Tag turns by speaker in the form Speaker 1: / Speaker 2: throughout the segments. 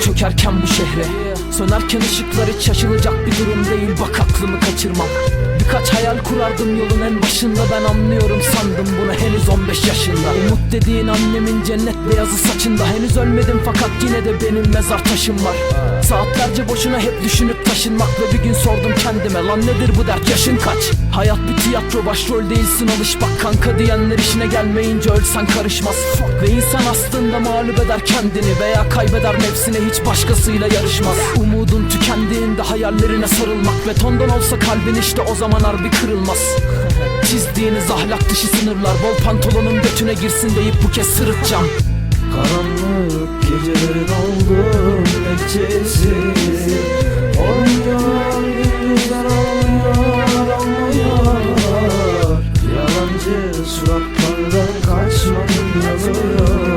Speaker 1: çökerken bu şehre. Sönerken ışıklar hiç şaşılacak bir durum değil Bak aklımı kaçırmam hayal kurardım yolun en başında. Ben anlıyorum sandım bunu henüz 15 yaşında. Umut dediğin annemin cennet beyazı saçında. Henüz ölmedim fakat yine de benim mezar taşım var. Saatlerce boşuna hep düşünüp taşınmak Ve bir gün sordum kendime lan nedir bu dert? Yaşın kaç? Hayat bir tiyatro başrol değilsin alış bak kanka diyenler işine gelmeyince ölsen karışmaz. Ve insan aslında mağlup eder kendini Veya kaybeder nefsini hiç başkasıyla yarışmaz. Umudun tükendiğinde hayallerine sarılmak Betondan olsa kalbin işte o zaman harbi kırılmaz. Çizdiğiniz ahlak dışı sınırlar Bol pantolonun götüne girsin deyip bu kez sırıtacağım.
Speaker 2: Karanlık gecelerin oldum bekçisi Olmuyor gündüzler olmuyor olmuyor Yalancı suratlardan kaçmanın yazıyor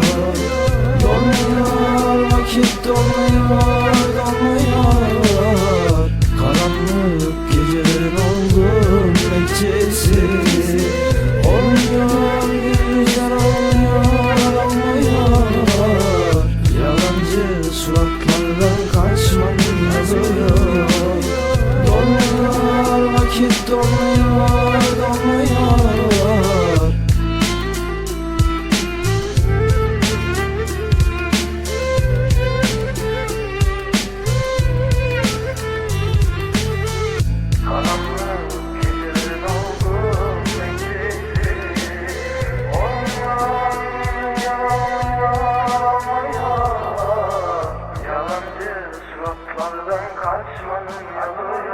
Speaker 2: Suratlardan kaçmanın yazıyor Dolmuyor vakit dolmuyor Dostlardan kaçmanın yolu